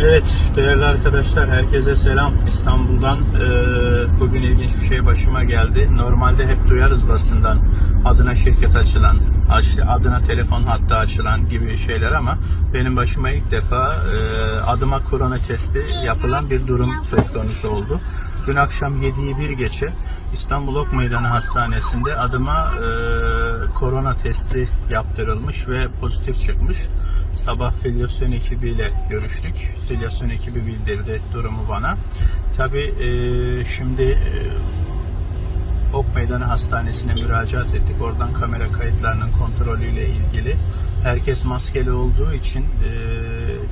Evet değerli arkadaşlar herkese selam. İstanbul'dan e, bugün ilginç bir şey başıma geldi. Normalde hep duyarız basından adına şirket açılan aç- adına telefon hattı açılan gibi şeyler ama benim başıma ilk defa e, adıma korona testi yapılan bir durum söz konusu oldu dün akşam 7'yi bir geçe İstanbul Ok Meydanı Hastanesi'nde adıma e, korona testi yaptırılmış ve pozitif çıkmış. Sabah filyasyon ekibiyle görüştük. Filyasyon ekibi bildirdi durumu bana. Tabii e, şimdi e, Ok Meydanı Hastanesi'ne müracaat ettik. Oradan kamera kayıtlarının kontrolüyle ilgili. Herkes maskeli olduğu için e,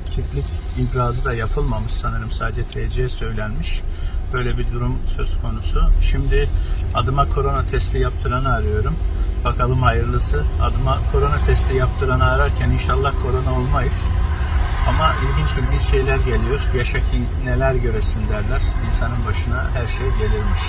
kiplik ibrazı da yapılmamış sanırım. Sadece TC söylenmiş. Böyle bir durum söz konusu. Şimdi adıma korona testi yaptıranı arıyorum. Bakalım hayırlısı. Adıma korona testi yaptıranı ararken inşallah korona olmayız. Ama ilginç ilginç şeyler geliyor. Yaşa ki neler göresin derler. İnsanın başına her şey gelirmiş.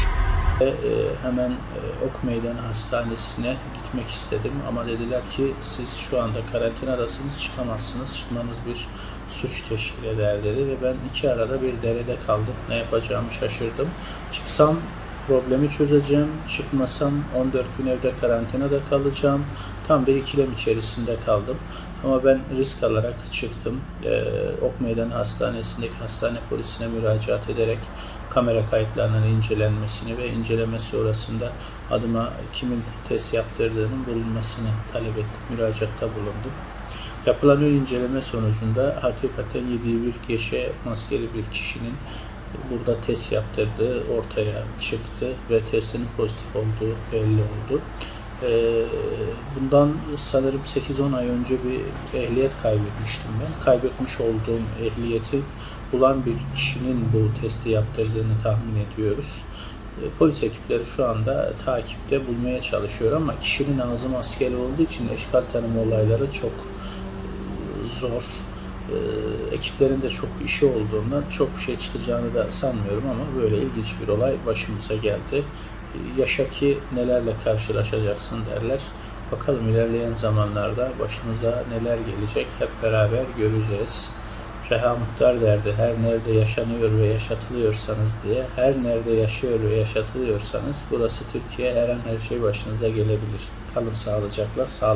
E, hemen e, Ok Meydanı Hastanesi'ne gitmek istedim ama dediler ki siz şu anda karantinadasınız çıkamazsınız. Çıkmanız bir suç teşkil eder dedi ve ben iki arada bir derede kaldım. Ne yapacağımı şaşırdım. Çıksam problemi çözeceğim çıkmasam 14 gün evde karantinada kalacağım tam bir ikilem içerisinde kaldım ama ben risk alarak çıktım e, Ok Meydanı Hastanesi'ndeki hastane polisine müracaat ederek kamera kayıtlarının incelenmesini ve inceleme sonrasında adıma kimin test yaptırdığının bulunmasını talep ettim. Müracaatta bulundum. Yapılan ön inceleme sonucunda hakikaten yediği bir geçe maskeli bir kişinin burada test yaptırdığı ortaya çıktı ve testinin pozitif olduğu belli oldu. Ee, Bundan sanırım 8-10 ay önce bir ehliyet kaybetmiştim ben. Kaybetmiş olduğum ehliyeti bulan bir kişinin bu testi yaptırdığını tahmin ediyoruz. E, Polis ekipleri şu anda takipte bulmaya çalışıyor ama kişinin ağzı maskeli olduğu için eşkal tanıma olayları çok e, zor. E, Ekiplerin çok işi olduğundan çok bir şey çıkacağını da sanmıyorum ama böyle ilginç bir olay başımıza geldi. E, Yaşa ki nelerle karşılaşacaksın derler. Bakalım ilerleyen zamanlarda başımıza neler gelecek hep beraber göreceğiz. Reha Muhtar derdi her nerede yaşanıyor ve yaşatılıyorsanız diye her nerede yaşıyor ve yaşatılıyorsanız burası Türkiye her an her şey başınıza gelebilir. Kalın sağlıcakla sağ